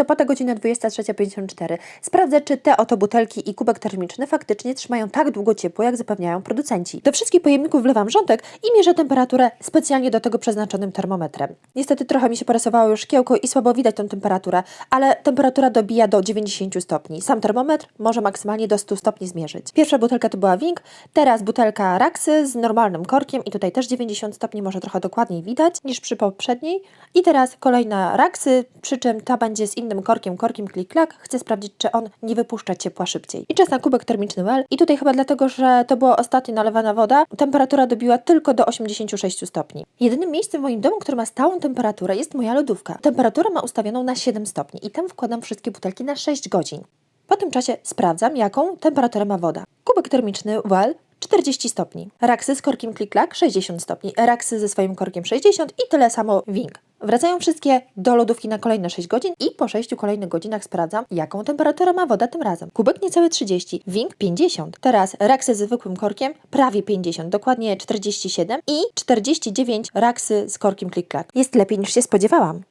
listopada, godzina 23.54. Sprawdzę, czy te oto butelki i kubek termiczny faktycznie trzymają tak długo ciepło, jak zapewniają producenci. Do wszystkich pojemników wlewam rządek i mierzę temperaturę specjalnie do tego przeznaczonym termometrem. Niestety trochę mi się porysowało już szkiełko i słabo widać tą temperaturę, ale temperatura dobija do 90 stopni. Sam termometr może maksymalnie do 100 stopni zmierzyć. Pierwsza butelka to była Wing, teraz butelka Raksy z normalnym korkiem i tutaj też 90 stopni, może trochę dokładniej widać niż przy poprzedniej. I teraz kolejna Raksy, przy czym ta będzie z innym korkiem, korkiem klik-klak. Chcę sprawdzić, czy on nie wypuszcza ciepła szybciej. I czas na kubek termiczny Well. I tutaj chyba dlatego, że to była ostatnio nalewana woda, temperatura dobiła tylko do 86 stopni. Jedynym miejscem w moim domu, które ma stałą temperaturę jest moja lodówka. Temperaturę ma ustawioną na 7 stopni i tam wkładam wszystkie butelki na 6 godzin. Po tym czasie sprawdzam, jaką temperaturę ma woda. Kubek termiczny Well 40 stopni. Raksy z korkiem klik-klak 60 stopni. Raksy ze swoim korkiem 60 i tyle samo Wing. Wracają wszystkie do lodówki na kolejne 6 godzin i po 6 kolejnych godzinach sprawdzam, jaką temperaturę ma woda tym razem. Kubek niecałe 30, Wing 50. Teraz raksy ze zwykłym korkiem prawie 50, dokładnie 47 i 49 raksy z korkiem klik-klak. Jest lepiej niż się spodziewałam.